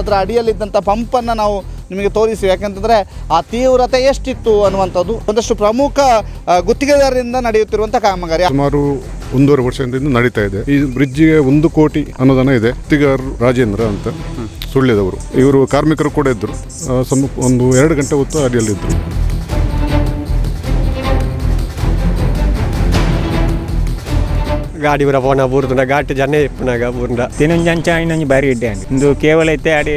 ಅದರ ಅಡಿಯಲ್ಲಿದ್ದಂಥ ಪಂಪನ್ನು ನಾವು ನಿಮಗೆ ತೋರಿಸಿ. ಯಾಕಂತಂದರೆ ಆ ತೀವ್ರತೆ ಎಷ್ಟಿತ್ತು ಅನ್ನುವಂಥದ್ದು ಒಂದಷ್ಟು ಪ್ರಮುಖ ಗುತ್ತಿಗೆದಾರರಿಂದ ನಡೆಯುತ್ತಿರುವಂಥ ಕಾಮಗಾರಿ. ಸುಮಾರು ಒಂದೂವರೆ ವರ್ಷದಿಂದ ನಡೀತಾ ಇದೆ. ಈ ಬ್ರಿಡ್ಜ್ಗೆ ಒಂದು ಕೋಟಿ ಅನುದಾನ ಇದೆ. ಗುತ್ತಿಗೆದಾರರು ರಾಜೇಂದ್ರ ಅಂತ ಸುಳ್ಳ್ಯದವರು ಇವರು ಕಾರ್ಮಿಕರು ಕೂಡ ಇದ್ದರು. ಒಂದು ಎರಡು ಗಂಟೆ ಹೊತ್ತು ಅಡಿಯಲ್ಲಿದ್ದರು. ಗಾಡಿ ಪೂರ ಪೋನ ಬೂರ್ದುಂಡ ಘಾಟ್ ಜನ ಇಪ್ಪುನಾಗ ಬೂರ್ಂಡ ತಿನ್ನೊಂದು ಅಂಚ ಇನ್ನೊಂದು ಬಾರಿ ಇಡ್ಡೆ ಅಂದು. ಇಂದು ಕೇವಲ ಇತ್ತೆ ಅಡೆ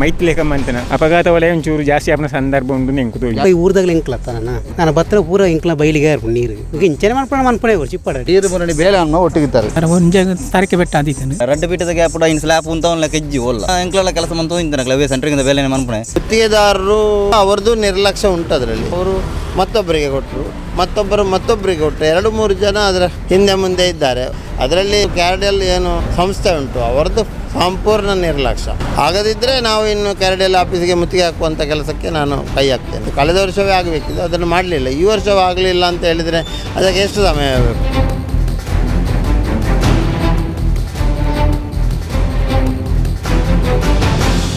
ಮೈತ್ಲೇಕ ಮಂತನ ಅಪಘಾತ ವಲಯ ಒಂಚೂರು ಜಾಸ್ತಿ ಆಪನ ಸಂದರ್ಭ ಉಂಡು ನೆಂಕು ತೋಜಿ ಈ ಊರ್ದಾಗಲಿ ಇಂಕ್ಲತ್ತ ನಾನು ನಾನು ಬತ್ರ ಪೂರ ಇಂಕ್ಲ ಬೈಲಿಗೆ ನೀರು. ಈಗ ಇಂಚನೆ ಮಾಡ್ಕೊಂಡು ಮನ್ಪಣೆ ಚಿಪ್ಪಡ. ನೀರು ಮುರಣಿ ಬೇಲೆ ಅನ್ನ ಒಟ್ಟಿಗಿತ್ತಾರೆ ಒಂಜ ತಾರೀಕೆ ಬೆಟ್ಟ ಆದಿತ್ತಾನೆ ರಡ್ಡ ಬಿಟ್ಟದ ಗ್ಯಾಪ್ ಇನ್ ಸ್ಲ್ಯಾಪ್ ಅಂತ ಅವ್ನ ಕೆಜ್ಜಿ ಒಲ್ಲ ಎಂಕ್ಲೆಲ್ಲ ಕೆಲಸ ಮಂತ ಇಂತನ ಕ್ಲವೇ ಸೆಂಟ್ರಿಗಿಂದ ಬೇಲೆ ಮನ್ಪಣೆ. ಗುತ್ತಿಗೆದಾರರು ಅವರದು ನಿರ್ಲಕ್ಷ್ಯ ಉಂಟು ಅದರಲ್ಲಿ. ಅವರು ಮತ್ತೊಬ್ಬರಿಗೆ ಕೊಟ್ಟರು ಮತ್ತೊಬ್ಬರು ಮತ್ತೊಬ್ಬರಿಗೆ ಕೊಟ್ಟರು ಎರಡು ಮೂರು ಜನ ಅದರ ಹಿಂದೆ ಮುಂದೆ ಇದ್ದಾರೆ. ಅದರಲ್ಲಿ ಕ್ಯಾರಡಲ್ ಏನು ಸಂಸ್ಥೆ ಉಂಟು. ಅವರದ್ದು ಸಂಪೂರ್ಣ ನಿರ್ಲಕ್ಷ್ಯ. ಆಗದಿದ್ದರೆ ನಾವು ಇನ್ನು ಕ್ಯಾರಡಿಯಲ್ ಆಫೀಸಿಗೆ ಮುತ್ತಿಗೆ ಹಾಕುವಂಥ ಕೆಲಸಕ್ಕೆ ನಾನು ಕೈ ಹಾಕ್ತೇನೆ. ಕಳೆದ ವರ್ಷವೇ ಆಗಬೇಕಿದ್ದು ಅದನ್ನು ಮಾಡಲಿಲ್ಲ. ಈ ವರ್ಷವೂ ಆಗಲಿಲ್ಲ ಅಂತ ಹೇಳಿದರೆ ಅದಕ್ಕೆ ಎಷ್ಟು ಸಮಯ ಬೇಕು?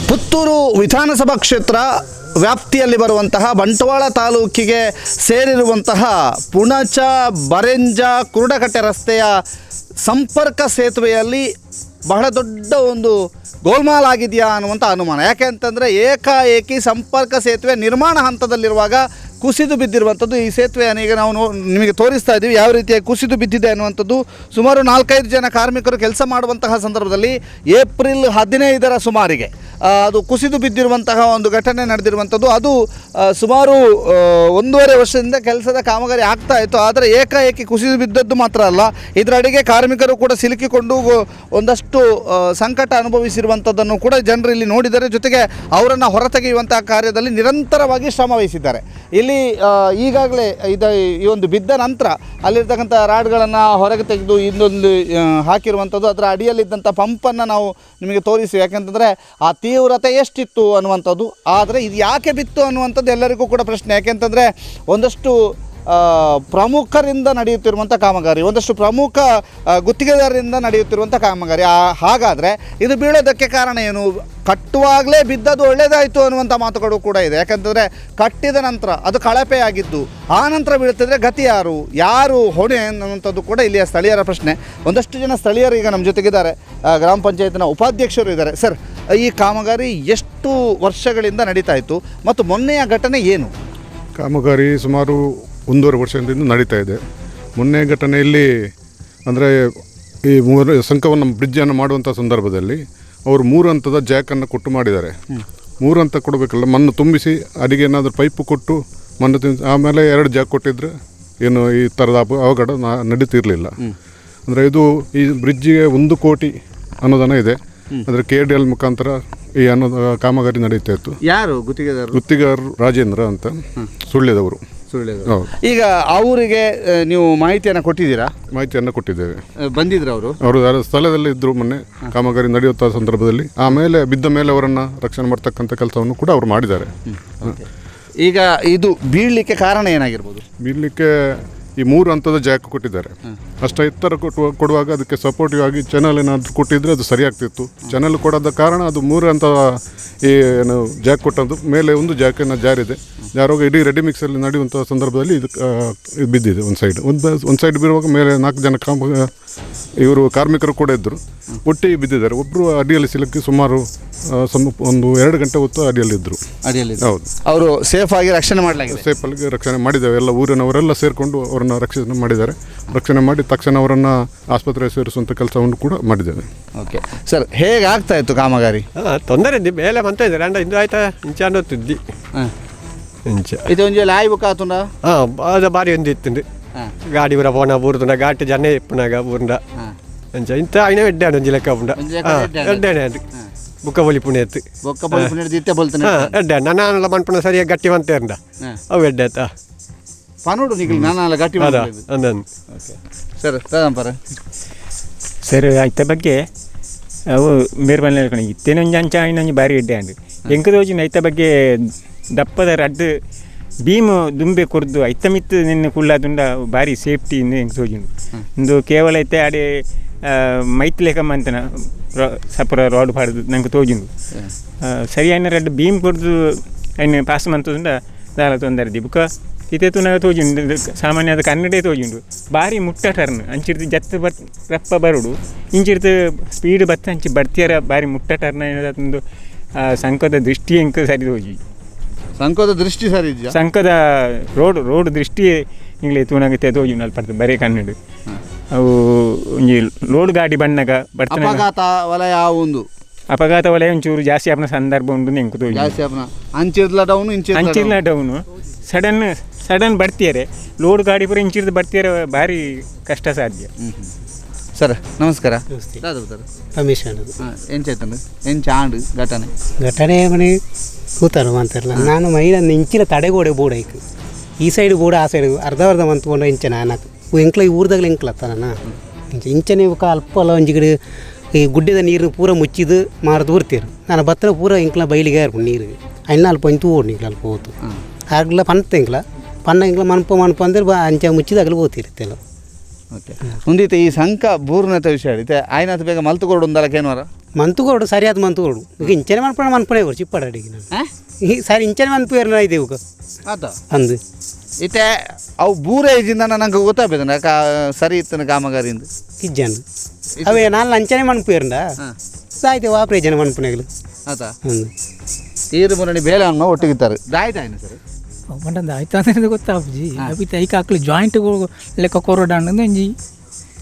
ಪುತ್ತೂರು ವಿಧಾನಸಭಾ ಕ್ಷೇತ್ರ ವ್ಯಾಪ್ತಿಯಲ್ಲಿ ಬರುವಂತಹ ಬಂಟ್ವಾಳ ತಾಲೂಕಿಗೆ ಸೇರಿರುವಂತಹ ಪುಣಚ ಬರೆಂಜ ಕುರುಡಕಟ್ಟೆ ರಸ್ತೆಯ ಸಂಪರ್ಕ ಸೇತುವೆಯಲ್ಲಿ ಬಹಳ ದೊಡ್ಡ ಒಂದು ಗೋಲ್ಮಾಲ್ ಆಗಿದೆಯಾ ಅನ್ನುವಂಥ ಅನುಮಾನ. ಯಾಕೆ ಅಂತಂದರೆ ಏಕಾಏಕಿ ಸಂಪರ್ಕ ಸೇತುವೆ ನಿರ್ಮಾಣ ಹಂತದಲ್ಲಿರುವಾಗ ಕುಸಿದು ಬಿದ್ದಿರುವಂಥದ್ದು ಈ ಸೇತುವೆಯನ್ನು ಈಗ ನಾವು ನಿಮಗೆ ತೋರಿಸ್ತಾ ಇದ್ದೀವಿ ಯಾವ ರೀತಿಯಾಗಿ ಕುಸಿದು ಬಿದ್ದಿದೆ ಅನ್ನುವಂಥದ್ದು. ಸುಮಾರು ನಾಲ್ಕೈದು ಜನ ಕಾರ್ಮಿಕರು ಕೆಲಸ ಮಾಡುವಂತಹ ಸಂದರ್ಭದಲ್ಲಿ ಏಪ್ರಿಲ್ ಹದಿನೈದರ ಸುಮಾರಿಗೆ ಅದು ಕುಸಿದು ಬಿದ್ದಿರುವಂತಹ ಒಂದು ಘಟನೆ ನಡೆದಿರುವಂಥದ್ದು. ಅದು ಸುಮಾರು ಒಂದೂವರೆ ವರ್ಷದಿಂದ ಕೆಲಸದ ಕಾಮಗಾರಿ ಆಗ್ತಾ ಇತ್ತು. ಆದರೆ ಏಕಾಏಕಿ ಕುಸಿದು ಬಿದ್ದದ್ದು ಮಾತ್ರ ಅಲ್ಲ, ಇದರ ಅಡಿಗೆ ಕಾರ್ಮಿಕರು ಕೂಡ ಸಿಲುಕಿಕೊಂಡು ಒಂದಷ್ಟು ಸಂಕಟ ಅನುಭವಿಸಿರುವಂಥದ್ದನ್ನು ಕೂಡ ಜನರು ಇಲ್ಲಿ ನೋಡಿದರೆ ಜೊತೆಗೆ ಅವರನ್ನು ಹೊರತೆಗೆಯುವಂತಹ ಕಾರ್ಯದಲ್ಲಿ ನಿರಂತರವಾಗಿ ಶ್ರಮ ವಹಿಸಿದ್ದಾರೆ. ಇಲ್ಲಿ ಈಗಾಗಲೇ ಇದು ಈ ಒಂದು ಬಿದ್ದ ನಂತರ ಅಲ್ಲಿರ್ತಕ್ಕಂಥ ರಾಡ್ಗಳನ್ನು ಹೊರಗೆ ತೆಗೆದು ಇನ್ನೊಂದು ಹಾಕಿರುವಂಥದ್ದು. ಅದರ ಅಡಿಯಲ್ಲಿದ್ದಂಥ ಪಂಪನ್ನು ನಾವು ನಿಮಗೆ ತೋರಿಸಿ. ಯಾಕೆಂತಂದರೆ ಆ ತೀವ್ರತೆ ಎಷ್ಟಿತ್ತು ಅನ್ನುವಂಥದ್ದು. ಆದರೆ ಇದು ಯಾಕೆ ಬಿತ್ತು ಅನ್ನುವಂಥದ್ದು ಎಲ್ಲರಿಗೂ ಕೂಡ ಪ್ರಶ್ನೆ. ಯಾಕೆಂತಂದರೆ ಒಂದಷ್ಟು ಪ್ರಮುಖರಿಂದ ನಡೆಯುತ್ತಿರುವಂಥ ಕಾಮಗಾರಿ, ಒಂದಷ್ಟು ಪ್ರಮುಖ ಗುತ್ತಿಗೆದಾರರಿಂದ ನಡೆಯುತ್ತಿರುವಂಥ ಕಾಮಗಾರಿ. ಹಾಗಾದರೆ ಇದು ಬೀಳೋದಕ್ಕೆ ಕಾರಣ ಏನು? ಕಟ್ಟುವಾಗಲೇ ಬಿದ್ದದ್ದು ಒಳ್ಳೆಯದಾಯಿತು ಅನ್ನುವಂಥ ಮಾತುಗಳು ಕೂಡ ಇದೆ. ಯಾಕಂತಂದರೆ ಕಟ್ಟಿದ ನಂತರ ಅದು ಕಳಪೆಯಾಗಿದ್ದು, ಆ ನಂತರ ಬೀಳ್ತಿದ್ರೆ ಗತಿ ಯಾರು? ಯಾರು ಹೊಣೆ ಅನ್ನುವಂಥದ್ದು ಕೂಡ ಇಲ್ಲಿಯ ಸ್ಥಳೀಯರ ಪ್ರಶ್ನೆ. ಒಂದಷ್ಟು ಜನ ಸ್ಥಳೀಯರು ಈಗ ನಮ್ಮ ಜೊತೆಗಿದ್ದಾರೆ. ಗ್ರಾಮ ಪಂಚಾಯತ್ನ ಉಪಾಧ್ಯಕ್ಷರು ಇದ್ದಾರೆ. ಸರ್, ಈ ಕಾಮಗಾರಿ ಎಷ್ಟು ವರ್ಷಗಳಿಂದ ನಡೀತಾ ಇತ್ತು ಮತ್ತು ಮೊನ್ನೆಯ ಘಟನೆ ಏನು? ಕಾಮಗಾರಿ ಸುಮಾರು ಒಂದೂವರೆ ವರ್ಷದಿಂದ ನಡೀತಾ ಇದೆ. ಮೊನ್ನೆ ಘಟನೆಯಲ್ಲಿ ಅಂದರೆ ಈ ಮೂರು ಸಂಕವನ್ನು ಬ್ರಿಡ್ಜನ್ನು ಮಾಡುವಂಥ ಸಂದರ್ಭದಲ್ಲಿ ಅವರು ಮೂರು ಹಂತದ ಜಾಕನ್ನು ಕೊಟ್ಟು ಮಾಡಿದ್ದಾರೆ. ಮೂರು ಹಂತ ಕೊಡಬೇಕಲ್ಲ ಮಣ್ಣು ತುಂಬಿಸಿ ಅಡಿಗೆ ಏನಾದರೂ ಪೈಪು ಕೊಟ್ಟು ಮಣ್ಣು ತಿನ್ ಆಮೇಲೆ ಎರಡು ಜಾಕ್ ಕೊಟ್ಟಿದ್ರೆ ಏನು ಈ ಥರದ ಅಪ ಅವಘಡ ನಾ ನಡೀತಿರಲಿಲ್ಲ. ಅಂದರೆ ಇದು ಈ ಬ್ರಿಡ್ಜಿಗೆ ಒಂದು ಕೋಟಿ ಅನುದಾನ ಇದೆ. ಅಂದರೆ ಕೆ ಡಿ ಎಲ್ ಮುಖಾಂತರ ಈ ಅನ್ನೋದು ಕಾಮಗಾರಿ ನಡೀತಾ ಇತ್ತು. ಯಾರು ಗುತ್ತಿಗೆದಾರರು? ಗುತ್ತಿಗೆದಾರರು ರಾಜೇಂದ್ರ ಅಂತ ಸುಳ್ಯದವರು. ಈಗ ಅವರಿಗೆ ನೀವು ಮಾಹಿತಿಯನ್ನು ಕೊಟ್ಟಿದ್ದೀರಾ? ಮಾಹಿತಿಯನ್ನು ಕೊಟ್ಟಿದ್ದೇವೆ. ಬಂದಿದ್ರು ಅವರು ಅವರು ಯಾರು ಸ್ಥಳದಲ್ಲಿ ಇದ್ದರು ಮೊನ್ನೆ ಕಾಮಗಾರಿ ನಡೆಯುತ್ತಾ ಸಂದರ್ಭದಲ್ಲಿ ಆಮೇಲೆ ಬಿದ್ದ ಮೇಲೆ ಅವರನ್ನು ರಕ್ಷಣೆ ಮಾಡ್ತಕ್ಕಂಥ ಕೆಲಸವನ್ನು ಕೂಡ ಅವರು ಮಾಡಿದ್ದಾರೆ. ಈಗ ಇದು ಬೀಳಲಿಕ್ಕೆ ಕಾರಣ ಏನಾಗಿರ್ಬೋದು? ಬೀಳಲಿಕ್ಕೆ ಈ ಮೂರು ಹಂತದ ಜಾಕ್ ಕೊಟ್ಟಿದ್ದಾರೆ. ಅಷ್ಟು ಎತ್ತರ ಕೊಟ್ಟು ಕೊಡುವಾಗ ಅದಕ್ಕೆ ಸಪೋರ್ಟಿವ್ ಆಗಿ ಚಾನಲ್ ಏನಾದರೂ ಕೊಟ್ಟಿದ್ರೆ ಅದು ಸರಿಯಾಗ್ತಿತ್ತು. ಚಾನಲ್ ಕೊಡೋದ ಕಾರಣ ಅದು ಮೂರು ಹಂತದ ಈ ಏನು ಜಾಕ್ ಕೊಟ್ಟದ್ದು. ಮೇಲೆ ಒಂದು ಜಾಕನ್ನು ಜಾರಿದೆ. ಜಾರುವಾಗ ಇಡೀ ರೆಡಿ ಮಿಕ್ಸಲ್ಲಿ ನಡೆಯುವಂಥ ಸಂದರ್ಭದಲ್ಲಿ ಇದು ಇದು ಬಿದ್ದಿದೆ ಒಂದು ಸೈಡ್ ಒಂದು ಒಂದು ಸೈಡ್ ಬೀರುವಾಗ ಮೇಲೆ ನಾಲ್ಕು ಜನ ಕಾಮ ಇವರು ಕಾರ್ಮಿಕರು ಕೂಡ ಇದ್ದರು. ಒಟ್ಟಿಗೆ ಬಿದ್ದಿದ್ದಾರೆ. ಒಬ್ಬರು ಅಡಿಯಲ್ಲಿ ಸಿಲುಕಿ ಸುಮಾರು ಸಮ ಒಂದು ಎರಡು ಗಂಟೆ ಹೊತ್ತು ಅಡಿಯಲ್ಲಿದ್ದರು ಅಡಿಯಲ್ಲಿ ಹೌದು. ಅವರು ಸೇಫ್ ಆಗಿ ರಕ್ಷಣೆ ಮಾಡಲಾಗಿದೆ. ಆಗಿ ರಕ್ಷಣೆ ಮಾಡಿದ್ದೇವೆ. ಎಲ್ಲ ಊರಿನವರೆಲ್ಲ ಸೇರಿಕೊಂಡು ಅವರನ್ನು ರಕ್ಷಣೆ ಮಾಡಿದ್ದಾರೆ. ರಕ್ಷಣೆ ಮಾಡಿ ತಕ್ಷಣ ಅವರನ್ನು ಆಸ್ಪತ್ರೆಗೆ ಸೇರಿಸುವಂಥ ಕೆಲಸವನ್ನು ಕೂಡ ಮಾಡಿದ್ದೇವೆ. ಓಕೆ. ಸರ್ ಹೇಗೆ ಆಗ್ತಾ ಇತ್ತು ಕಾಮಗಾರಿ? ತೊಂದರೆ ಇದ್ದಿ ಮೇಲೆ ಬಂತ ಇದ್ದಾರೆ. ಅಂಡ ಇಂದು ಆಯ್ತಾ? ಇಂಚ ಅನ್ನೋತಿದ್ದಿ ಇಂಚ ಇದು ಒಂದು ಲಾಯ್ ಬುಕ್ ಆತುಂಡ? ಹಾಂ ಅದು ಬಾರಿ ಒಂದು ಇತ್ತು ಹಾಂ. ಗಾಡಿ ಬರ ಪೋನ ಬೂರ್ದುಂಡ ಘಾಟ್ ಜನ ಇಪ್ಪನಾಗ ಬೂರ್ಂಡ ಅಂಚ ಇಂತ ಐನ ಎಡ್ಡೆ ಅಂಜಿ ಲೆಕ್ಕ ಉಂಡ. ಒಂಜಿ ಲೆಕ್ಕ ಎಡ್ಡೆ. ಎಡ್ಡೆ ಅದು ಬುಕ್ಕ ಬೊಲಿ ದಿತ್ತೆ ಬಲ್ತಾನೆ. ಹಾಂ ಎಡ್ಡೆ ಮನ್ಪುಣ ಸರಿಯಾಗಿ ಗಟ್ಟಿ ಮಂತೆ ಹಾಂ. ಅವು ಎಡ್ಡೆ ಆಯ್ತಾ? ಪನೋಡು ನಾನಲ್ಲ ಗಟ್ಟಿ ಅದ. ಅಂದನ್. ಸರ್ ತದಂಪರ ಸರ್ ಐತ ಬಗ್ಗೆ. ಅವು ಬೇರೆ ಮನೆ ಹೇಳ್ಕೊಂಡು ಇತ್ತೇನೊಂದು ಅಂಚ ಇನ್ನೊಂದು ಬಾರಿ ಇಡ್ಡೆ ಅಂದು. ಎಂಕದ ತೋಜಿನ ಐತ ಬಗ್ಗೆ ದಪ್ಪದ ರಡ್ಡು ಭೀಮ್ ದುಂಬೆ ಕೊರ್ದು ಐತ ಮಿತ್ತು ನಿನ್ನ ಕುಳ್ಳಾದುಂಡ ಬಾರಿ ಸೇಫ್ಟಿ ಇಂದು ಎಂಕ ತೋಜಿಂಡು ಇಂದು ಕೇವಲ ಐತೆ ಅಡೆ ಮೈತ್ಲೇಕಮ್ಮ ಅಂತನ. ರೋ- ಸಪುರ ರೋಡ್ ಪಾಡ್ದು ನಂಗೆ ತೋಜುಂಡು ಆ, ಸರಿ ಆಯ್ನ ರೆಡ್ ಬೀಮ್ ಕೊಡ್ದು ಅಯ್ನ ಪಾಸ್ ಮಂತುಂಡ ದಾಲ ತೊಂದರೆ ಬುಕ್ಕ ಇತ್ತೆ ತುನಾಗ ತೋಜುಂಡು ಇದು ಸಾಮಾನ್ಯ ಅದು ಕನ್ನಡೇ ತೋಜುಂಡು ಭಾರಿ ಮುಟ್ಟ ಟರ್ನ್ ಅಂಚಿರ್ದು ಜತ್ತ ಬತ್ ರಪ್ಪ ಬರುಡು. ಇಂಚಿರ್ದು ಸ್ಪೀಡ್ ಬತ್ತ ಅಂಚಿ ಬರ್ತಿಯಾರ ಭಾರಿ ಮುಟ್ಟ ಟರ್ನ್ ಏನದೊಂದು ಸಂಕದ ದೃಷ್ಟಿ ಎಂಕ ಸರಿ ತೋಜಿ ಸಂಕದ ದೃಷ್ಟಿ ಸರಿ ಸಂಕದ ರೋಡ್ ರೋಡ್ ದೃಷ್ಟಿ ಇಂಗ್ಲೆ ತೂನಾಗ ತೆದೋಜು ನಲ್ಪಡ್ತು ಬರೀ ಕನ್ನಡ. ಅವು ಒಂಜಿ ಲೋಡ್ ಗಾಡಿ ಬಣ್ಣಗ ಬರ್ತಾನೆ ಅಪಘಾತ ವಲಯ ಒಂದು. ಅಪಘಾತ ವಲಯ ಒಂಚೂರು ಜಾಸ್ತಿ ಆಪನ ಸಂದರ್ಭ ಉಂಟು ನೆಂಕು ತೋಜು ಜಾಸ್ತಿ ಅಪ್ನ ಅಂಚಿರ್ಲ ಡೌನ್ ಇಂಚಿರ್ಲ ಅಂಚಿರ್ಲ ಡೌನು ಸಡನ್ ಸಡನ್ ಬರ್ತಿಯಾರೆ. ಲೋಡ್ ಗಾಡಿ ಪೂರ ಇಂಚಿರ್ದು ಬರ್ತಿಯಾರೆ ಭಾರಿ ಕಷ್ಟ ಸಾಧ್ಯ. ಸರ್ ನಮಸ್ಕಾರ. ಸರ್ ರಮೇಶ್ ಅನ್ನೋದು ಎಂಚ ಆಯ್ತಂದು ಎಂಚ ಆಂಡು ಘಟನೆ? ಘಟನೆ ಮನೆ ಕೂತಾರು ಅಂತಾರಲ್ಲ ನಾನು ಮೈನ ಇಂಚಿನ ತಡೆಗೋಡೆ ಬೋಡ ಐಕ್ ಈ ಸೈಡ್ ಬೋಡ ಆ ಸೈಡ್ ಅರ್ಧ ಅರ್ಧ ಮಂತ್ಕೊಂಡು ಇಂಚ ನಾನಕು ಎಂಕ್ಲ ಈ ಊರ್ದಾಗಲ ಎಂಕ್ಲತ್ತಾನ ಇಂಚ ಇಂಚನೆ ಇವ್ಕ ಅಲ್ಪ ಅಲ್ಲ ಒಂಜಿಗಡೆ ಈ ಗುಡ್ಡದ ನೀರು ಪೂರ ಮುಚ್ಚಿದು ಮಾರದು ಊರ್ತೀರು ನಾನು ಬತ್ತನ ಪೂರ ಇಂಕ್ಲ ಬೈಲಿಗೆ ಇರ್ಬೋದು ನೀರಿಗೆ. ಅಣ್ಣ ಅಲ್ಪ ಇಂತು ಓಡ್ ನಿಕ್ಲ ಅಲ್ಪ ಹೋತು. ಆಗ್ಲ ಪಂತ ಇಂಕ್ಲ ಪನ್ನ ಇಂಕ್ಲ ಮನ್ಪ ಮನ್ಪ ಅಂದ್ರೆ ಬಾ ಅಂಚ ಮುಚ್ಚಿದಾಗಲ ಓತಿರುತ್ತೆಲ್ಲ ಓಕೆ. ಮುಂದಿತ್ತೆ ಈ ಸಂಕ ಬೂರ್ನತ ವಿಷಯ ಹೇಳಿತೆ ಆಯ್ನ ಬೇಗ ಮಲ್ತು ಕೊಡು ಒಂದಲ್ಲ ಕೇನ್ವಾರ? ಮಂತುಗೋಡು ಸರಿಯಾದ ಮಂತುಗೋಡು ಈಗ ಇಂಚನೆ ಮನ್ಪಣ ಮನ್ಪಣೆ ಅವರು ಚಿಪ್ಪಡ ಅಡಿಗೆ ನಾನು. ಈ ಸರಿ ಇಂಚನೆ ಮನ್ಪು ಏರ್ನ ಇದೆ ಇವಾಗ ಆತ? ಅಂದು. ಇತ್ತೆ ಅವು ಬೂರ ಏಜಿಂದ ನನಗೆ ಗೊತ್ತಾಗ್ಬೇಕು ಕಾ ಸರಿ ಇತ್ತನ ಕಾಮಗಾರಿಯಿಂದ? ಕಿಜ್ಜನ್ ಅವೇ ನಾನು ಲಂಚನೆ ಮನ್ಪು ಏರ್ಂಡ ಸಾಯ್ತೆ ವಾಪ್ರೆ ಜನ ಮನ್ಪಣೆಗಳು ಆತ? ಅಂದು. ಈರು ಮುರಣಿ ಬೇಲೆ ಅನ್ನ ಒಟ್ಟಿಗಿತ್ತಾರೆ ದಾಯ್ತಾಯ್ನ ಸರ್. ಬಂಡಂದ ಆಯ್ತು ಅಂದ್ರೆ ಗೊತ್ತಾಪುಜಿ ಅಭಿತ ಐಕ ಹಾಕ್ಲಿ ಜಾಯಿಂಟ್ ಲೆಕ್ಕ ಕೊರೋಡಾಂಡ್ ಒಂಜಿ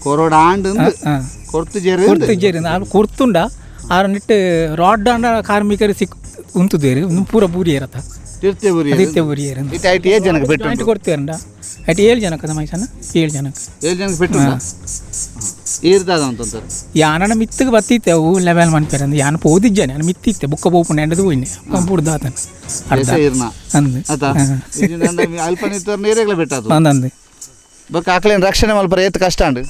ಕೊರೋಡ ಆಂಡ್ ಹಾಂ ಕೊರ್ತು ಜೇರಿ ಕೊರ್ತು ಜೇರಿ ಅದು. ಕೊರ್ತುಂಡ ಆರ ನಿಟ್ಟು ರಾಡ್ ಅಂಡ ಕಾರ್ಮಿಕರು ಸಿಕ್ ಉಂತುದೇರಿ ಪೂರ ಬೂರಿ ತಿರ್ತೆ ಬೂರಿ ಬೂರಿ ಏಳು ಜನಕ್ಕೆ ಬಿಟ್ಟು ಜಾಯಿಂಟ್ ಕೊಡ್ತೀರಂಡ ಅಟ್ ಏಳು ಜನಕ್ಕೆ ಅದ ಮೈಸನ ಏಳು ಜನಕ್ಕೆ ಏಳು ಜನಕ್ಕೆ ಬಿಟ್ಟು ಈರ್ದಾದ ಅಂತಂತಾರೆ ಯಾನ ಮಿತ್ತಿಗೆ ಬತ್ತಿತ್ತೆ ಅವು ಲೆವೆಲ್ ಮನ್ಪೇರ ಅಂದ್ ಯಾನ ಪೋದಿಜ್ಜಾನೆ ನಾನು ಮಿತ್ತಿತ್ತೆ ಬುಕ್ಕ ಬೋಪುಣ ಎಂಡದು ಹೋಯ್ನೆ ಬುಡ್ದಾತನ ಅರ್ಧ ಎಸೆ ಈರ್ನ ಅಂದ್ ಆತ ಅಲ್ಪ ನಿಂತವ್ರ ನೀರೇಗ್ಲ ಬಿಟ್ಟದು ಅಂದಂದು ಬೊಕ್ಕ ಆಕಲೇನು ರಕ್ಷಣೆ ಮಲ್ಪರ ಏತ್ ಕಷ್ಟ ಅಂಡು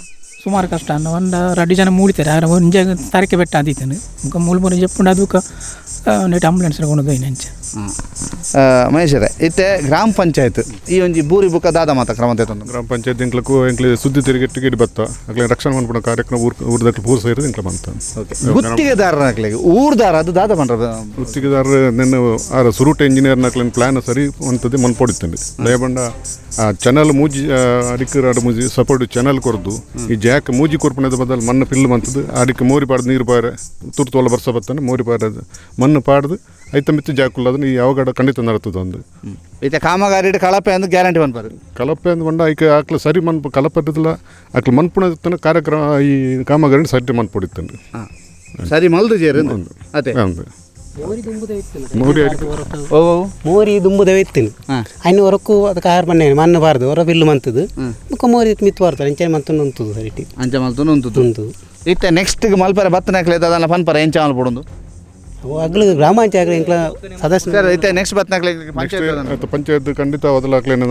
ಸುಮಾರು ಕಷ್ಟ. ಅನ್ನ ಒಂದು ರಡ್ಡಿ ಜನ ಮೂಡಿತಾರೆ. ಆದ್ರೆ ಒಂಜೆ ತಾರೀಕೆ ಬೆಟ್ಟ ಆದಿತ್ತನು ಮುಖ ಮೂಲ ಮೂಲ ಜಪ್ಪುಂಡು ಅದಕ್ಕೆ ನೆಟ್ ಆಂಬುಲೆನ್ಸ್ ಕೊಂಡು ಆ ಮಹೇಶ್ವರ ಇತ್ತೆ ಗ್ರಾಮ ಪಂಚಾಯತ್ ಈ ಒಂಜಿ ಬೂರಿ ಬುಕ್ಕ ದಾದ ಮಾತ ಕ್ರಮ ತಂದು ಗ್ರಾಮ ಪಂಚಾಯತ್ ಇಂಕ್ಲಕ್ಕೂ ಇಂಕ್ಲಿ ಸುದ್ದಿ ತಿರುಗಿ ಟಿಕೆಟ್ ಬತ್ತ. ಅಕ್ಲೆ ರಕ್ಷಣೆ ಮಾಡ್ಬಿಡೋ ಕಾರ್ಯಕ್ರಮ ಊರ್ ಊರ್ದಕ್ಕೆ ಪೂರ್ ಸೇರಿದ ಇಂಕ್ಲ ಬಂತ. ಗುತ್ತಿಗೆದಾರರ ಹಾಕ್ಲಿಗೆ ಊರ್ದಾರ ಅದು ದಾದ ಮಾಡ್ರ ಗುತ್ತಿಗೆದಾರ ನಿನ್ನ ಆರ ಸುರುಟ್ ಇಂಜಿನಿಯರ್ ನಕ್ಲಿನ ಪ್ಲಾನ್ ಸರಿ ಅಂತದೆ ಮನ್ಪೊಡಿತ್ತಂడి ದಯಬಂಡ ಆ ಚಾನಲ್ ಮೂಜಿ ಅಡಿಕೆ ಆಡ ಮೂಜಿ ಸಪೋರ್ಟ್ ಚಾನೆಲ್ ಕೊರ್ದು ಈ ಜಾಕ್ ಮೂಜಿ ಕೊರ್ಪಣದ ಬದಲು ಮಣ್ಣು ಪಿಲ್ಲು ಮಂತದ್ದು ಅದಕ್ಕೆ ಮೋರಿ ಪಾಡ್ದು ನೀರು ಪಾರ ತುರ್ತು ಒಲ ಬರ್ಸ ಬತ್ತಾನೆ ಮೋರಿ ಪಾಡದು. ಮಣ್ಣು ಪಾಡ್ದು ಐತ ಮಿತ್ತು ಜಾಕುಲ್ಲ ಅದನ್ನು ಈ ಯಾವಾಗ ಖಂಡಿತ ನಡತದ ಒಂದು. ಇತ್ತೆ ಕಾಮಗಾರಿ ಕಳಪೆ ಅಂದ್ರೆ ಗ್ಯಾರಂಟಿ ಬಂದ್ಬಾರ ಕಳಪೆ ಅಂದ್ ಬಂಡ ಈಗ ಆಕ್ಲ ಸರಿ ಮನ್ಪು ಕಲಪದಿಲ್ಲ ಆಕ್ಲ ಮನ್ಪುಣ ಕಾರ್ಯಕ್ರಮ ಈ ಕಾಮಗಾರಿ ಸರಿ ಮನ್ಪೊಡಿತ್ತಂడి ಸರಿ ಮಲ್ದು ಜೇರು ಅದೇ. ಅಂದು. ಮೋರಿ ದುಂಬು ಓ ಮೋರಿ ದುಂಬುದವೇ ಇತ್ತಿನ ಅನ್ನ ಹೊರಕ್ಕೂ ಅದಕ್ಕೆ ಆರು ಮನೆ ಮಣ್ಣು ಬಾರ್ದು ಹೊರ ಬಿಲ್ಲು ಮಂತದು. ಮುಖ ಮೋರಿ ಮಿತ್ತು ಬಾರ್ತಾರೆ ಇಂಚನೆ ಮಂತು ಉಂತದು ಸರಿಟಿ ಅಂಚ ಮಲ್ತು ಉಂತು ಇತ್ತೆ ನೆಕ್ಸ್ಟ್ ಮಲ್ಪರ ಭತ್ತ ಹಾಕ್ಲಿ ಅದನ್ನ ಪನ್ಪರ ಎಂಚ ಮಲ್ಪಡೊಂದು ಅವು ಗ್ರಾಮಾಂಚ ಗ್ರಾಮ ಪಂಚಾಯತ್ ಇಂಕ್ಲ ಸದಸ್ಯ ಸರ್ ಐತೆ ನೆಕ್ಸ್ಟ್ ಹಾಕ್ಲಿ ಪಂಚಾಯತ್ ಆಯ್ತು ಪಂಚಾಯತ್ ಖಂಡಿತ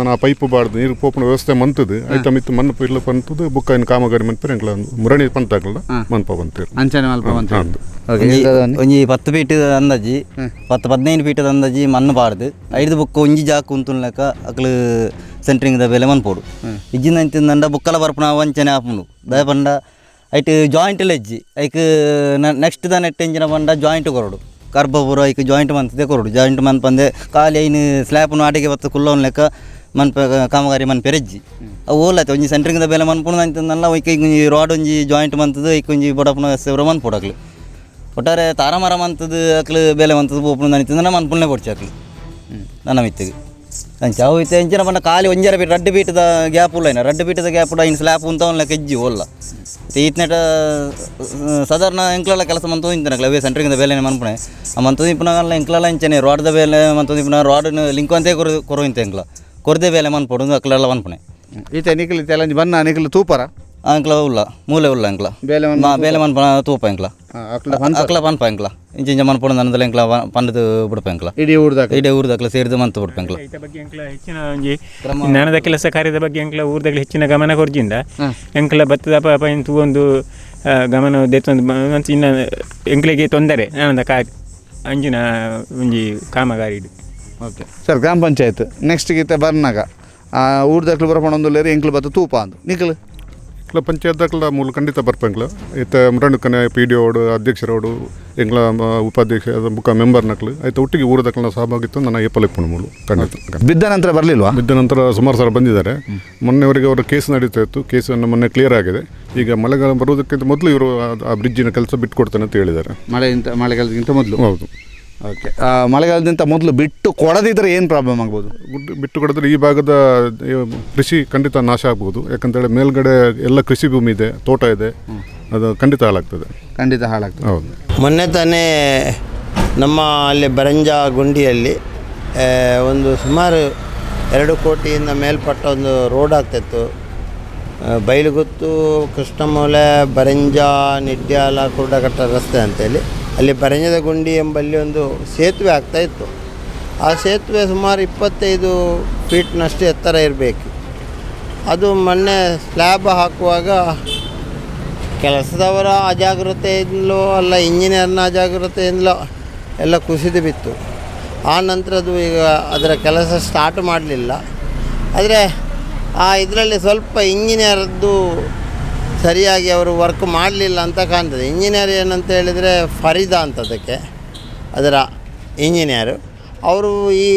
ಆ ಪೈಪ್ ಬಾರ್ದು ನೀರು ಪೋಪನ ವ್ಯವಸ್ಥೆ ಮಂತದು ಐತ ಮಿತ್ ಮಣ್ಣು ಪಿಲ್ಲ ಪಂತದು ಬುಕ್ಕ ಇನ್ ಕಾಮಗಾರಿ ಮನ್ಪರೆ ಎಂಕ್ಲ ಮುರಣಿ ಪಂತಾಕಲ್ಲ ಮನ್ಪ ಬಂತೀರಿ. ಅಂಚನೆ ಮಲ್ಪ ಬಂತ ಅಂದು ಒಂಜಿ ಪತ್ತು ಫೀಟ್ ಅಂದಾಜಿ ಪತ್ತು ಪದಿನೈದು ಫೀಟ್ ಅಂದಾಜಿ ಮಣ್ಣು ಪಾಡ್ದು ಐದು ಬುಕ್ಕ ಒಂಜಿ ಜಾಕ್ ಉಂತುನ್ಲೆಕ್ಕ ಅಕ್ಲು ದ ಬೆಲೆ ಮನ್ಪೋಡು ಇಜ್ಜಿನ ಅಂತಿಂದ ಬುಕ್ಕಲ ಬರ್ಪುನ ವಂಚನೆ ಆಪುಂಡು ದಯಪಂಡ ಐಟ್ ಜಾಯಿಂಟ್ ಲೆಜ್ಜಿ ಐಕ್ ನೆಕ್ಸ್ಟ್ ದ ನೆಟ್ ಎಂಜಿನ ಬಂಡ ಜಾಯಿಂಟ್ ಕೊರಡು. ಕರ್ಬಪುರ ಐಕ್ ಜಾಯಿಂಟ್ ಮಂತದೆ ಕೊರಡು. ಜಾಯಿಂಟ್ ಮಂತ್ ಬಂದೆ ಖಾಲಿ ಐನು ಸ್ಲ್ಯಾಪ್ ಆಟಿಗೆ ಬತ್ತು ಕುಲ್ಲೋನ್ ಲೆಕ್ಕ ಮನ್ ಕಾಮಗಾರಿ ಮನ್ ಪೆರೆಜ್ಜಿ. ಅವು ಓಲತ್ತೆ ಒಂಜಿ ಸೆಂಟ್ರಿಂಗ್ದ ಬೆಲೆ ಮನ್ಪುಣ ಅಂತಂದಲ್ಲ ಐಕ್ ಒಂಜಿ ರಾಡ್ ಒಂಜಿ ಜಾಯಿಂಟ್ ಮಂತದ್ದು ಐಕ್ ಒಂಜಿ ಬಡಪುನ ಸೇವ್ರ ಮನ್ಪೋಡು ಪುಡಕ್ಲಿ. ಒಟ್ಟಾರೆ ತಾರಮರ ಮಂತದ್ದು ಅಕ್ಲು ಬೆಲೆ ಮಂತದ್ದು ಬೋಪುಣ ಅನಿತಂದ್ರೆ ಮನ್ಪುಣ್ನೆ ಕೊಡ್ಚಿ ಅಕ್ಲು. ನನ್ನ ಮಿತ್ತಿಗೆ. ಅಂಚ ಅವು ಇತ್ತೆ ಎಂಚಿನ ಬಣ್ಣ ಖಾಲಿ ಒಂಜರ ಬೀಟ್, ರಡ್ಡು ಬೀಟದ ಗ್ಯಾಪ್ ಉಲ್ಲ ರಡ್ಡು ಬೀಟದ ಗ್ಯಾಪ್ ಇನ್ನು ಸ್ಲ್ಯಾಪ್ ಉಂತ ಅವ್ನ ಕೆಜ್ಜಿ ಓಲ್ಲ ಈತ್ನೆಟ ಸಾಧಾರಣ ಎಂಕ್ಲೆಲ್ಲ ಕೆಲಸ ಮಂತು ಇಂತನಕ್ಲ ಅವೇ ಸೆಂಟ್ರಿಂಗ್ ಬೇಲೆ ಮನ್ಪುಣೆ. ಆ ಮಂತು ಇಪ್ಪನಾಗಲ್ಲ ಎಂಕ್ಲೆಲ್ಲ ಇಂಚನೆ ರಾಡ್ದ ಬೇಲೆ ಮಂತು ಇಪ್ಪನ ರಾಡ್ ಲಿಂಕ್ ಅಂತೇ ಕೊರ ಕೊರೋ ಇಂತ ಎಂಕ್ಲ. ಕೊರದೆ ಬೇಲೆ ಮನ್ಪೊಡು ಅಕ್ಲೆಲ್ಲ ಮನ್ಪುಣೆ. ಇತ್ತೆ ನಿಖಿಲ್ ತೆಲಂಜಿ ಬನ್ನ ನಿಖಿಲ್ ತೂಪರ? ಅಂಕ್ಲ ಉಲ್ಲ ಮೂಲೆ ಉಲ್ಲ ಅಂಕ್ಲ. ಬೇಲೆ ಮನ್ ಮಾ ಬೇಲೆ ಮನ್ಪ ತೂಪ ಅಂಕ್ಲ. ಅಕ್ಲ ಅಕ್ಲ ಪನ್ಪ ಎಂಕ್ಲ ಇಂಚ ಇಂಚ ಮನ್ಪೊಡು ನನ್ನದಲ್ಲ ಎಂಕ್ಲ ಪಂಡದು ಬಿಡ್ಪ ಎಂಕ್ಲ ಇಡೀ ಊರ್ದಾಗ ಇಡೀ ಊರ್ದಕ್ಲ ಸೇರಿದ ಮಂತು ಬಿಡ್ಪ ಬಗ್ಗೆ ಹೆಚ್ಚಿನ ಒಂಜಿ ಜ್ಞಾನದ ಕೆಲಸ ಕಾರ್ಯದ ಬಗ್ಗೆ ಅಂಕ್ಲ ಊರ್ದಾಗ ಹೆಚ್ಚಿನ ಗಮನ ಕೊರ್ಜಿಂದ ಎಂಕ್ಲ ಭತ್ತದ ಪಾಪ ಇಂತು ಒಂದು ಆ, ಗಮನ ದೆತ್ತೊಂದು ಮಂತ್ ಇನ್ನ ಎಂಕ್ಲಿಗೆ ತೊಂದರೆ ಜ್ಞಾನದ ಕಾರ್ಯ ಅಂಜಿನ ಒಂಜಿ ಕಾಮಗಾರಿ ಓಕೆ. ಸರ್ ಗ್ರಾಮ ಪಂಚಾಯತ್ ನೆಕ್ಸ್ಟ್ ಗೀತೆ ಬರ್ನಾಗ. ಊರ್ದಕ್ಲು ಬರಪಣ ಒಂದು ಲೇರಿ ಎಂಕ್ಲು ಬತ್ತು ತೂಪ ಅಂದು. ನಿಖಿಲ್? ಇಲ್ಲ ಪಂಚಾಯತ್ಗಳ ಮೂಲ ಖಂಡಿತ ಬರ್ಪಂಗ್ಲ. ಇತ್ತ ಮುರಂಡುಕನೆ ಪಿ ಡಿ ಓಡು ಅಧ್ಯಕ್ಷರೋಡು ಎಂಗ್ಲ ಮ- ಉಪಾಧ್ಯಕ್ಷ ಮುಖ ಮೆಂಬರ್ ನಕ್ಲು ಆಯ್ತು ಒಟ್ಟಿಗೆ ಊರದಕ್ಕಳ ಸಹಭಾಗಿತ್ತು ನನ್ನ ಏಪಲಕ್ಕೆ ಮೂಲು ಖಂಡಿತ. ಬಿದ್ದ ನಂತರ ಬರಲಿಲ್ವ? ಬಿದ್ದ ನಂತರ ಸುಮಾರು ಸಲ ಬಂದಿದ್ದಾರೆ. ಮೊನ್ನೆವರೆಗೆ ಅವರ ಕೇಸ್ ನಡೀತಾ ಇತ್ತು ಕೇಸನ್ನು ಮೊನ್ನೆ ಕ್ಲಿಯರ್ ಆಗಿದೆ. ಈಗ ಮಳೆಗಾಲ ಬರುವುದಕ್ಕಿಂತ ಮೊದಲು ಇವರು ಆ- ಬ್ರಿಡ್ಜಿನ ಕೆಲಸ ಬಿಟ್ಕೊಡ್ತೇನೆ ಅಂತ ಹೇಳಿದ್ದಾರೆ. ಮಳೆಗಿಂತ ಮಳೆಗಾಲಕ್ಕಿಂತ ಮೊದಲು? ಹೌದು. ಓಕೆ. ಮಳೆಗಾಲದಿಂದ ಮೊದಲು ಬಿಟ್ಟು ಕೊಡದಿದ್ದರೆ ಏನು ಪ್ರಾಬ್ಲಮ್ ಆಗ್ಬೋದು? ಗುಡ್ಡ ಬಿಟ್ಟು ಕೊಡಿದ್ರೆ ಈ ಭಾಗದ ಕೃಷಿ ಖಂಡಿತ ನಾಶ ಆಗ್ಬೋದು. ಯಾಕಂತೇಳಿ ಮೇಲ್ಗಡೆ ಎಲ್ಲ ಕೃಷಿ ಭೂಮಿ ಇದೆ ತೋಟ ಇದೆ. ಅದು ಖಂಡಿತ ಹಾಳಾಗ್ತದೆ. ಖಂಡಿತ ಹಾಳಾಗ್ತದೆ. ಹೌದು. ಮೊನ್ನೆ ತಾನೇ ನಮ್ಮ ಅಲ್ಲಿ ಬರಂಜ ಗುಂಡಿಯಲ್ಲಿ ಆ, ಒಂದು ಸುಮಾರು ಎರಡು ಕೋಟಿಯಿಂದ ಮೇಲ್ಪಟ್ಟ ಒಂದು ರೋಡ್ ಆಗ್ತಿತ್ತು. ಆ, ಬೈಲುಗುತ್ತು ಕೃಷ್ಣಮೂಲೆ ಬರಂಜ ನಿಡ್ಯಾಲ ಕುರುಡಘಟ್ಟ ರಸ್ತೆ ಅಂತೇಳಿ. ಅಲ್ಲಿ ಬರಂಜದ ಗುಂಡಿ ಎಂಬಲ್ಲಿ ಒಂದು ಸೇತುವೆ ಆಗ್ತಾ ಇತ್ತು. ಆ ಸೇತುವೆ ಸುಮಾರು ಇಪ್ಪತ್ತೈದು ಫೀಟ್ನಷ್ಟು ಎತ್ತರ ಇರಬೇಕು. ಅದು ಮೊನ್ನೆ ಸ್ಲ್ಯಾಬ್ ಹಾಕುವಾಗ ಕೆಲಸದವರ ಅಜಾಗ್ರತೆಯಿಂದಲೋ ಅಲ್ಲ ಇಂಜಿನಿಯರ್ನ ಅಜಾಗ್ರತೆಯಿಂದಲೋ ಎಲ್ಲ ಕುಸಿದು ಬಿತ್ತು. ಆ ನಂತರ ಅದು ಈಗ ಅದರ ಕೆಲಸ ಸ್ಟಾರ್ಟ್ ಮಾಡಲಿಲ್ಲ. ಆದರೆ ಆ ಇದರಲ್ಲಿ ಸ್ವಲ್ಪ ಇಂಜಿನಿಯರ್ದು ಸರಿಯಾಗಿ ಅವರು ವರ್ಕ್ ಮಾಡಲಿಲ್ಲ ಅಂತ ಕಾಣ್ತದೆ. ಇಂಜಿನಿಯರ್ ಏನಂತ ಹೇಳಿದರೆ ಫರೀದಾ ಅಂತ ಅದಕ್ಕೆ, ಅದರ ಇಂಜಿನಿಯರು ಅವರು ಈ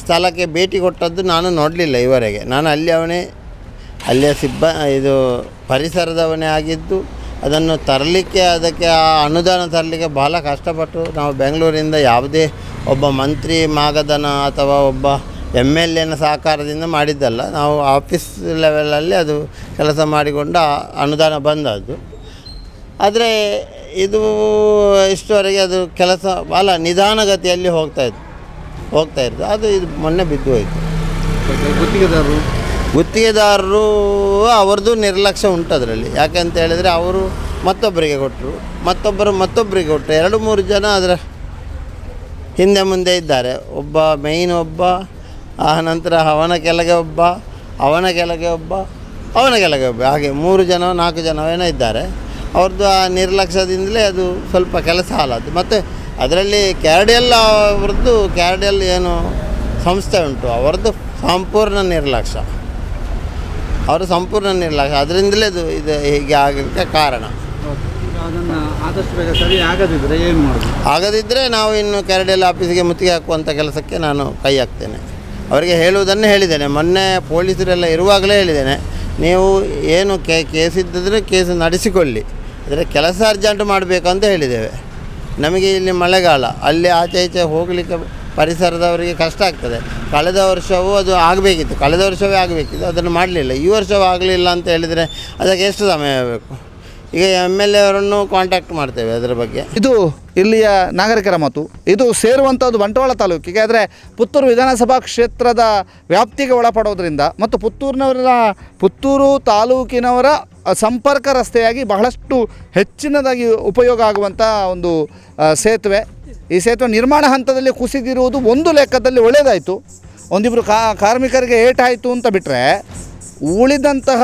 ಸ್ಥಳಕ್ಕೆ ಭೇಟಿ ಕೊಟ್ಟದ್ದು ನಾನು ನೋಡಲಿಲ್ಲ ಇವರೆಗೆ ನಾನು ಅಲ್ಲಿ ಅವನೇ ಅಲ್ಲಿಯ ಸಿಬ್ಬ, ಇದು ಪರಿಸರದವನೇ ಆಗಿದ್ದು, ಅದನ್ನು ತರಲಿಕ್ಕೆ, ಅದಕ್ಕೆ ಆ ಅನುದಾನ ತರಲಿಕ್ಕೆ ಬಹಳ ಕಷ್ಟಪಟ್ಟು ನಾವು ಬೆಂಗಳೂರಿಂದ ಯಾವುದೇ ಒಬ್ಬ ಮಂತ್ರಿ ಮಾಗದನ ಅಥವಾ ಒಬ್ಬ ಎಂ ಎಲ್ ಎನ ಸಹಕಾರದಿಂದ ಮಾಡಿದ್ದಲ್ಲ. ನಾವು ಆಫೀಸ್ ಲೆವೆಲಲ್ಲಿ ಅದು ಕೆಲಸ ಮಾಡಿಕೊಂಡು ಅನುದಾನ ಬಂದದ್ದು. ಆದರೆ ಇದು ಇಷ್ಟುವರೆಗೆ ಅದು ಕೆಲಸ ಅಲ್ಲ ನಿಧಾನಗತಿಯಲ್ಲಿ ಹೋಗ್ತಾ ಇತ್ತು ಹೋಗ್ತಾ ಇತ್ತು ಅದು ಇದು ಮೊನ್ನೆ ಬಿದ್ದು ಹೋಯಿತು. ಗುತ್ತಿಗೆದಾರರು? ಗುತ್ತಿಗೆದಾರರು ಅವ್ರದ್ದು ನಿರ್ಲಕ್ಷ್ಯ ಉಂಟು ಅದರಲ್ಲಿ. ಯಾಕಂತ ಹೇಳಿದರೆ ಅವರು ಮತ್ತೊಬ್ಬರಿಗೆ ಕೊಟ್ಟರು ಮತ್ತೊಬ್ಬರು ಮತ್ತೊಬ್ಬರಿಗೆ ಕೊಟ್ಟರು ಎರಡು ಮೂರು ಜನ ಅದರ ಹಿಂದೆ ಮುಂದೆ ಇದ್ದಾರೆ. ಒಬ್ಬ ಮೇಯ್ನ್ ಒಬ್ಬ ಆ ನಂತರ ಅವನ ಕೆಳಗೆ ಒಬ್ಬ ಅವನ ಕೆಳಗೆ ಒಬ್ಬ ಅವನ ಕೆಳಗೆ ಒಬ್ಬ. ಹಾಗೆ ಮೂರು ಜನ ನಾಲ್ಕು ಜನ ಏನೋ ಇದ್ದಾರೆ. ಅವ್ರದ್ದು ಆ ನಿರ್ಲಕ್ಷ್ಯದಿಂದಲೇ ಅದು ಸ್ವಲ್ಪ ಕೆಲಸ ಹಾಳಾದ್ದು. ಮತ್ತು ಅದರಲ್ಲಿ ಕ್ಯಾರ್ಡಿಯಲ್ ಅವ್ರದ್ದು ಕ್ಯಾರ್ಡಿಯಲ್ ಏನು ಸಂಸ್ಥೆ ಉಂಟು. ಅವರದ್ದು ಸಂಪೂರ್ಣ ನಿರ್ಲಕ್ಷ್ಯ. ಅವರು ಸಂಪೂರ್ಣ ನಿರ್ಲಕ್ಷ್ಯ. ಅದರಿಂದಲೇ ಇದು ಇದು ಹೀಗೆ ಆಗಲಿಕ್ಕೆ ಕಾರಣ. ಅದನ್ನು ಆದಷ್ಟು ಬೇಗ ಸರಿ ಆಗದಿದ್ರೆ ಏನು ಮಾಡೋದು? ಆಗದಿದ್ದರೆ ನಾವು ಇನ್ನು ಕ್ಯಾರ್ಡಿಯಲ್ ಆಫೀಸಿಗೆ ಮುತ್ತಿಗೆ ಹಾಕುವಂಥ ಕೆಲಸಕ್ಕೆ ನಾನು ಕೈ ಹಾಕ್ತೇನೆ. ಅವರಿಗೆ ಹೇಳುವುದನ್ನು ಹೇಳಿದ್ದೇನೆ. ಮೊನ್ನೆ ಪೊಲೀಸರೆಲ್ಲ ಇರುವಾಗಲೇ ಹೇಳಿದ್ದೇನೆ. ನೀವು ಏನು ಕೇ ಇದ್ದಿದ್ರೆ ಕೇಸ್ ನಡೆಸಿಕೊಳ್ಳಿ. ಅಂದರೆ ಕೆಲಸ ಅರ್ಜೆಂಟ್ ಮಾಡಬೇಕು ಅಂತ ಹೇಳಿದ್ದೇವೆ. ನಮಗೆ ಇಲ್ಲಿ ಮಳೆಗಾಲ. ಅಲ್ಲಿ ಆಚೆ ಈಚೆ ಹೋಗಲಿಕ್ಕೆ ಪರಿಸರದವರಿಗೆ ಕಷ್ಟ ಆಗ್ತದೆ. ಕಳೆದ ವರ್ಷವೂ ಅದು ಆಗಬೇಕಿತ್ತು. ಕಳೆದ ವರ್ಷವೇ ಆಗಬೇಕಿತ್ತು. ಅದನ್ನು ಮಾಡಲಿಲ್ಲ. ಈ ವರ್ಷವೂ ಆಗಲಿಲ್ಲ ಅಂತ ಹೇಳಿದರೆ ಅದಕ್ಕೆ ಎಷ್ಟು ಸಮಯ ಬೇಕು? ಈಗ ಎಂ ಎಲ್ ಎ ಅವರನ್ನು ಕಾಂಟ್ಯಾಕ್ಟ್ ಮಾಡ್ತೇವೆ ಅದರ ಬಗ್ಗೆ. ಇದು ಇಲ್ಲಿಯ ನಾಗರಿಕರ ಮಾತು. ಇದು ಸೇರುವಂಥದ್ದು ಬಂಟ್ವಾಳ ತಾಲೂಕಿಗೆ. ಆದರೆ ಪುತ್ತೂರು ವಿಧಾನಸಭಾ ಕ್ಷೇತ್ರದ ವ್ಯಾಪ್ತಿಗೆ ಒಳಪಡೋದ್ರಿಂದ ಮತ್ತು ಪುತ್ತೂರಿನವರ, ಪುತ್ತೂರು ತಾಲೂಕಿನವರ ಸಂಪರ್ಕ ರಸ್ತೆಯಾಗಿ ಬಹಳಷ್ಟು ಹೆಚ್ಚಿನದಾಗಿ ಉಪಯೋಗ ಆಗುವಂಥ ಒಂದು ಸೇತುವೆ. ಈ ಸೇತುವೆ ನಿರ್ಮಾಣ ಹಂತದಲ್ಲಿ ಕುಸಿದಿರುವುದು ಒಂದು ಲೆಕ್ಕದಲ್ಲಿ ಒಳ್ಳೆಯದಾಯಿತು. ಒಂದಿಬ್ಬರು ಕಾರ್ಮಿಕರಿಗೆ ಏಟಾಯಿತು ಅಂತ ಬಿಟ್ಟರೆ ಉಳಿದಂತಹ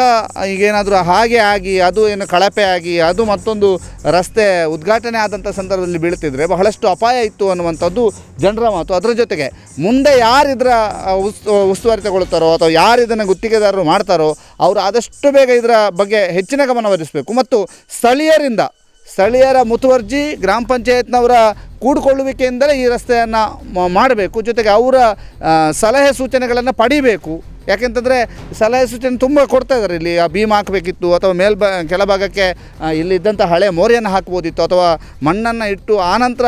ಈಗೇನಾದರೂ ಹಾಗೆ ಆಗಿ, ಅದು ಏನು ಕಳಪೆ ಆಗಿ, ಅದು ಮತ್ತೊಂದು ರಸ್ತೆ ಉದ್ಘಾಟನೆ ಆದಂಥ ಸಂದರ್ಭದಲ್ಲಿ ಬೀಳ್ತಿದ್ರೆ ಬಹಳಷ್ಟು ಅಪಾಯ ಇತ್ತು ಅನ್ನುವಂಥದ್ದು ಜನರ ಮಾತು. ಅದರ ಜೊತೆಗೆ ಮುಂದೆ ಯಾರು ಇದರ ಉಸ್ ಉಸ್ತುವಾರಿ ತಗೊಳ್ತಾರೋ ಅಥವಾ ಯಾರು ಇದನ್ನು ಗುತ್ತಿಗೆದಾರರು ಮಾಡ್ತಾರೋ ಅವರು ಆದಷ್ಟು ಬೇಗ ಇದರ ಬಗ್ಗೆ ಹೆಚ್ಚಿನ ಗಮನ ಹರಿಸಬೇಕು ಮತ್ತು ಸ್ಥಳೀಯರಿಂದ, ಸ್ಥಳೀಯರ ಮುತುವರ್ಜಿ, ಗ್ರಾಮ ಪಂಚಾಯತ್ನವರ ಕೂಡಿಕೊಳ್ಳುವಿಕೆಯಿಂದಲೇ ಈ ರಸ್ತೆಯನ್ನು ಮಾಡಬೇಕು. ಜೊತೆಗೆ ಅವರ ಸಲಹೆ ಸೂಚನೆಗಳನ್ನು ಪಡಿಬೇಕು. ಯಾಕೆಂತಂದರೆ ಸಲಹೆ ಸೂಚನೆ ತುಂಬ ಕೊಡ್ತಾ ಇದ್ದಾರೆ ಇಲ್ಲಿ ಆ ಭೀಮ್ ಹಾಕಬೇಕಿತ್ತು ಅಥವಾ ಮೇಲ್ಬ ಕೆಳಭಾಗಕ್ಕೆ ಇಲ್ಲಿದ್ದಂಥ ಹಳೆ ಮೋರಿಯನ್ನು ಹಾಕ್ಬೋದಿತ್ತು ಅಥವಾ ಮಣ್ಣನ್ನು ಇಟ್ಟು ಆನಂತರ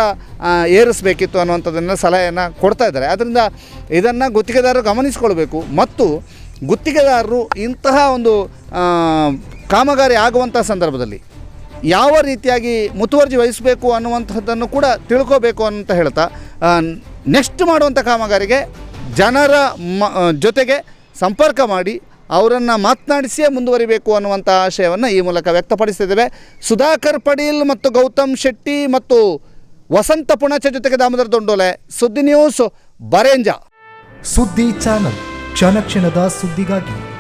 ಏರಿಸಬೇಕಿತ್ತು ಅನ್ನುವಂಥದ್ದನ್ನು ಸಲಹೆಯನ್ನು ಕೊಡ್ತಾ ಇದ್ದಾರೆ ಅದರಿಂದ ಇದನ್ನು ಗುತ್ತಿಗೆದಾರರು ಗಮನಿಸಿಕೊಳ್ಬೇಕು. ಮತ್ತು ಗುತ್ತಿಗೆದಾರರು ಇಂತಹ ಒಂದು ಕಾಮಗಾರಿ ಆಗುವಂಥ ಸಂದರ್ಭದಲ್ಲಿ ಯಾವ ರೀತಿಯಾಗಿ ಮುತುವರ್ಜಿ ವಹಿಸಬೇಕು ಅನ್ನುವಂಥದ್ದನ್ನು ಕೂಡ ತಿಳ್ಕೋಬೇಕು ಅಂತ ಹೇಳ್ತಾ ನೆಕ್ಸ್ಟ್ ಮಾಡುವಂಥ ಕಾಮಗಾರಿಗೆ ಜನರ ಮ ಜೊತೆಗೆ ಸಂಪರ್ಕ ಮಾಡಿ ಅವರನ್ನು ಮಾತನಾಡಿಸಿಯೇ ಮುಂದುವರಿಬೇಕು ಅನ್ನುವಂಥ ಆಶಯವನ್ನು ಈ ಮೂಲಕ ವ್ಯಕ್ತಪಡಿಸಿದ್ದೇವೆ ಸುಧಾಕರ್ ಪಡೀಲ್ ಮತ್ತು ಗೌತಮ್ ಶೆಟ್ಟಿ ಮತ್ತು ವಸಂತ ಪುಣಚ ಜೊತೆಗೆ ದಾಮೋದರ ದೊಂಡೋಲೆ, ಸುದ್ದಿ ನ್ಯೂಸ್ ಬರೇಂಜ ಸುದ್ದಿ ಚಾನಲ್, ಕ್ಷಣ ಕ್ಷಣದ ಸುದ್ದಿಗಾಗಿ